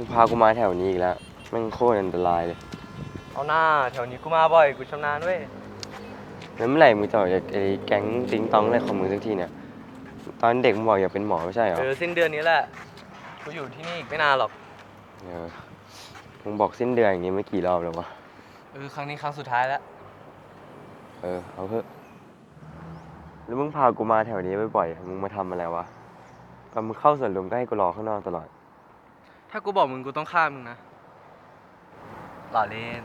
มึงพากูมาแถวนี้อีกแล้วแม่งโคตรอันตรายเลยเอาหน้าแถวนี้กูมาบ่อยกูชำนาญเว้ยแล้วเมื่อไหร่มึงจะออกจากไอ้แก๊งติงตองอะไรของมึงสักทีเนี่ย ตอนเด็กมึงบอกอยากเป็นหมอไม่ใช่เหรอเออสิ้นเดือนนี้แหละกูอยู่ที่นี่อีกไม่นานหรอกเออมึงบอกสิ้นเดือนอย่างงี้ไม่กี่รอบแล้ววะ เออครั้งนี้ครั้งสุดท้ายแล้วเออเอาเถอะแล้วมึงพากูมาแถวนี้บ่อยๆมึงมาทำอะไรวะตอนมึงเข้าสวนลุมก็ให้กูรอข้างนอกตลอด ถ้ากูบอกมึงกูต้องฆ่ามึงนะ หล่อเล่น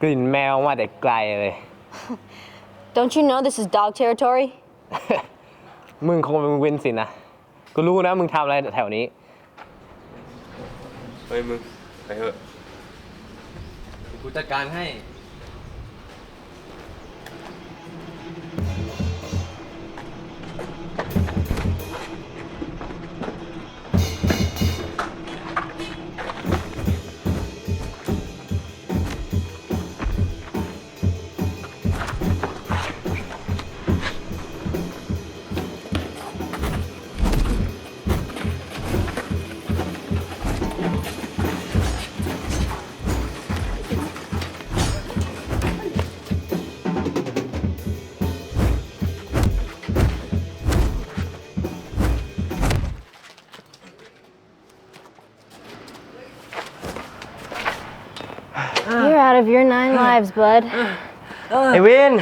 กลิ่นแมวมาแต่ไกลเลย Don't you know this is dog territory? มึงคงเป็นวินสินะ กูรู้นะมึงทำอะไรแถวนี้ เฮ้ยมึงไปเถอะ กูจัดการให้ of your nine lives, bud. ไอ้วิน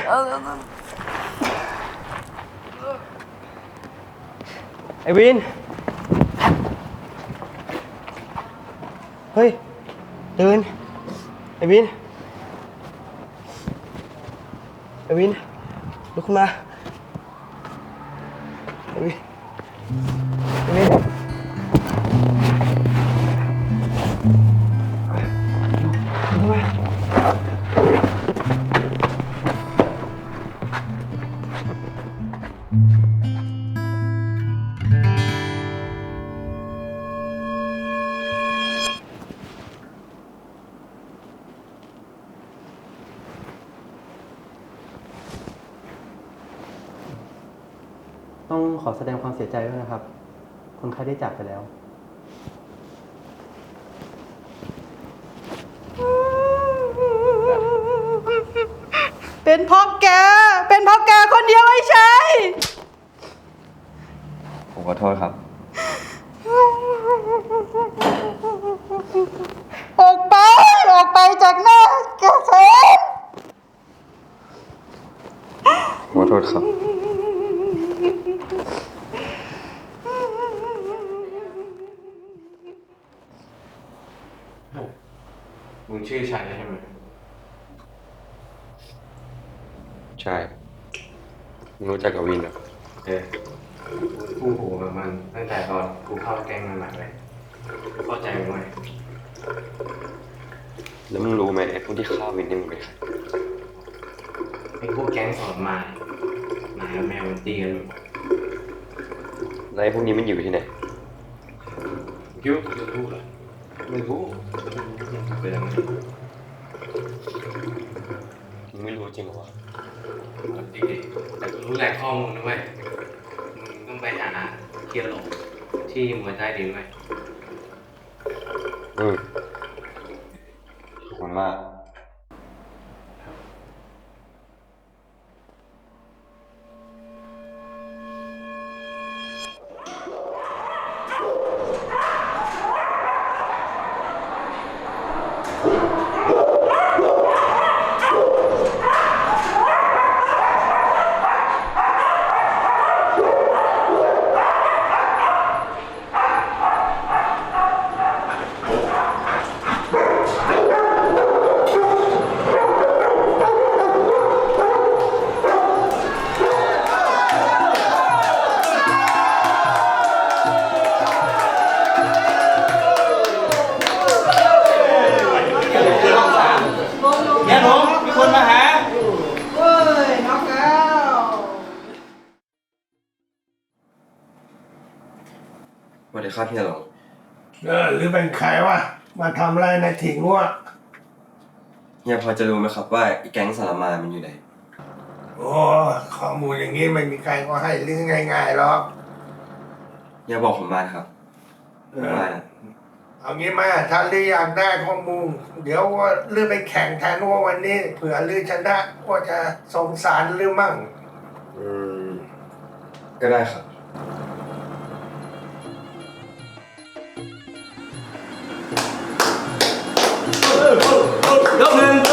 ไอ้วินเฮ้ย ตื่น ไอ้วิน ไอ้วิน ลุกขึ้นมา ไอ้วิน ไอ้วิน ดงความเสียใจด้วยนะครับ คนไข้ได้จากไปแล้ว เป็นเพราะแก เป็นเพราะแกคนเดียวไม่ใช่ ผมขอโทษครับ ออกไป ออกไปจากหน้าแกเถอะขอโทษครับ มึงชื่อชัยใช่ไหมใช่มึงรู้จักกับวินเหรอเออกูหูกับมัน ตั้งแต่ตอนกูเข้าแก๊งมันใหม่เลยเข้าใจมึงไหมแล้วมึงรู้ไหมไอ้พวกที่ฆ่าวินนี่มึงเป็นใครไอ้พวกแก๊งสอนมาหมากับแมวมันตีกันอยู่แล้วไอ้พวกนี้มันอยู่ที่ไหนคิดว่ากูจะพูดเหรอ ไม่พูดไปยังไงมึงไม่รู้จริงเหรอวะจริงๆแต่กูรู้แหล่งข้อมูลนะเว้ยมึงต้องไปหาเคียร์หลงที่มวยใต้ดินไว้ยอืมขอบคุณมาก สวัสดีครับพี่หลงเออหรือเป็นใครวะมาทำอะไรในถิ่งวะเฮียพอจะรู้ไหมครับว่าไอีแก๊งสารมานมันอยู่ไหน โอ้ข้อมูลอย่างนี้ไม่มีใครก็ให้ลือง่ายๆหรอกเฮียบอกผมมานะครับผมมานะเอางี้มาถ้าลืออยากได้ข้อมูล เดี๋ยวว่าลือไปแข่งแทนว่าวันนี้เผื่อลือชนะก็จะสงสารลือมั่ง อืม ก็ได้ครับ ยก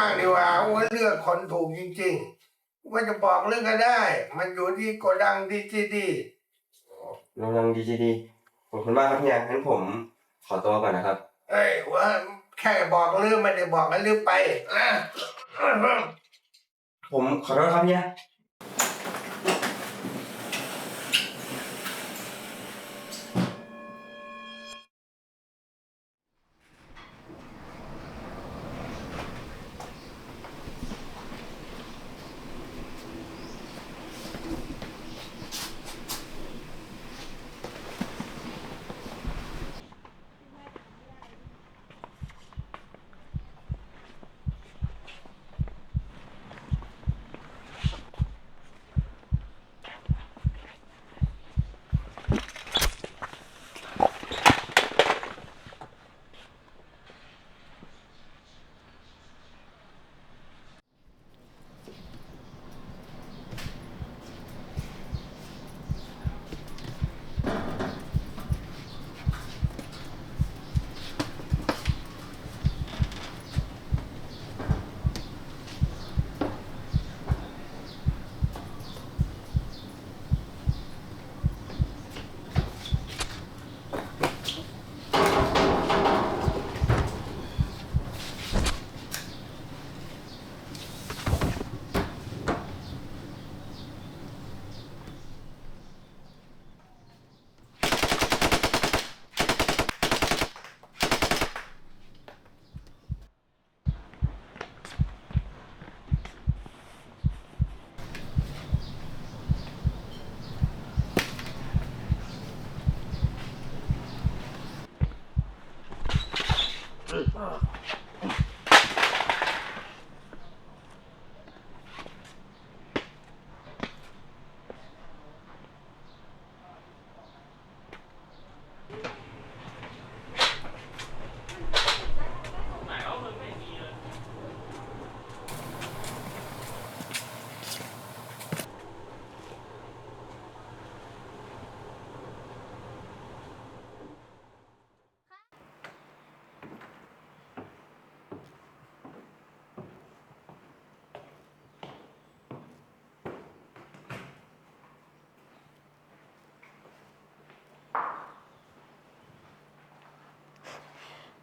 ลือเก่งมากดีว่าว่าเลือกคนถูกจริงๆว่าจะบอกเรื่องก็ได้ มันอยู่ที่โกดังดีจีดีลงดังดีจีดีขอบคุณมากครับเฮียงั้นผมขอตัวก่อนนะครับ เอ้ยว่าแค่บอกเรื่องไม่ได้บอกให้ลือไปนะผมขอโทษครับเฮีย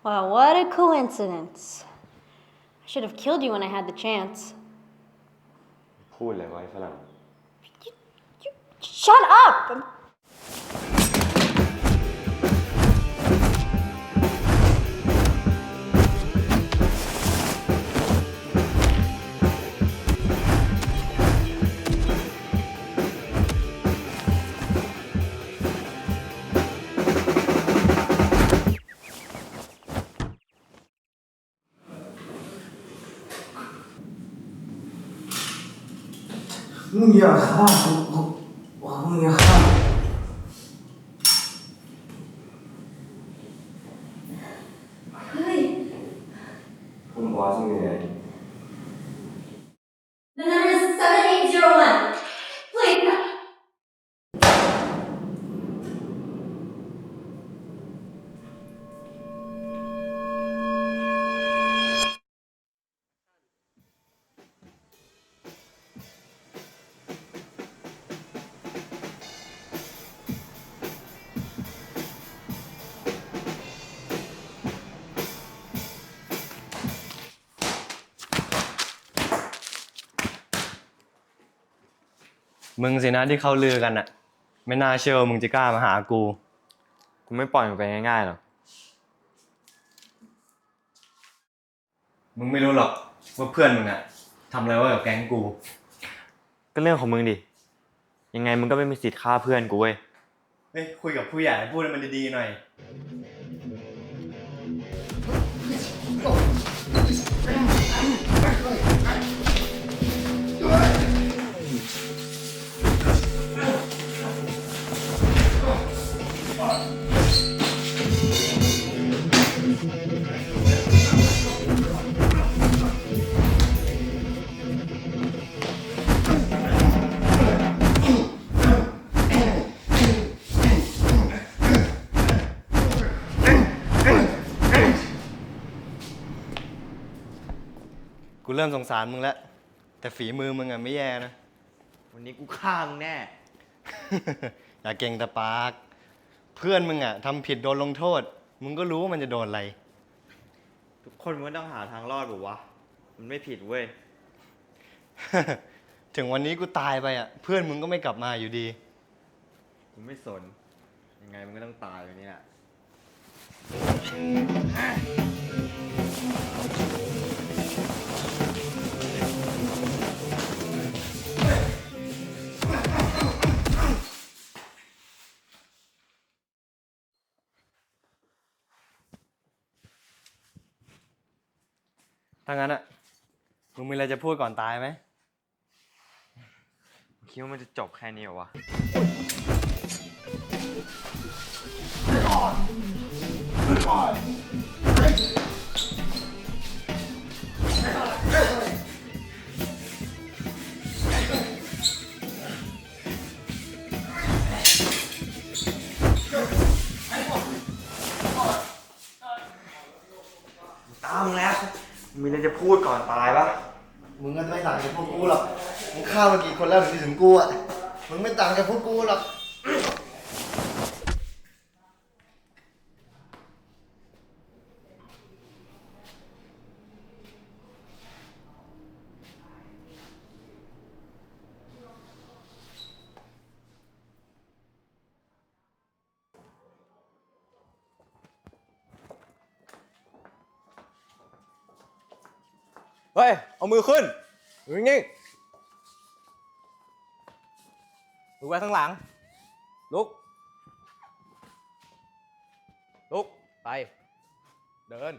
Wow, what a coincidence. I should have killed you when I had the chance. พูดเลยว่าไอ้ฝรั่ง Shut up! I'm- มึงอ มึงสินะที่เขาลือกันอะไม่น่าเชื่อว่ามึงจะกล้ามาหากู กูไม่ปล่อยมึงไปง่ายๆหรอก มึงไม่รู้หรอกว่าเพื่อนมึงอะทำอะไรไว้กับแก๊งกู ก็เรื่องของมึงดิ ยังไงมึงก็ไม่มีสิทธิ์ฆ่าเพื่อนกูเว้ย เฮ้ยคุยกับผู้ใหญ่พูดให้มันดีๆหน่อย เริ่มสงสารมึงแล้ว แต่ฝีมือมึงอะไม่แย่นะ วันนี้กูฆ่ามึงแน่ อย่าเก่งแต่ปาก เพื่อนมึงอะทำผิดโดนลงโทษ มึงก็รู้ว่ามันจะโดนอะไร ทุกคนมันก็ต้องหาทางรอดบอกวะ มันไม่ผิดเว้ย ถึงวันนี้กูตายไปอะเพื่อนมึงก็ไม่กลับมาอยู่ดี กูไม่สน ยังไงมึงก็ต้องตายวันนี้แหละ ถ้างั้นอะมึงมีอะไรจะพูดก่อนตายไหมคิดว่ามันจะจบแค่นี้เหรอวะตางจากพวกกูหรอก มึงฆ่ามากี่คนแล้วถึงถึงกูอะมึงไม่ต่างจากพวกกูหรอก เฮ้ย เอามือขึ้น อยู่นิ่งดูไว้ข้างหลัง ลุก ลุก ไป เดิน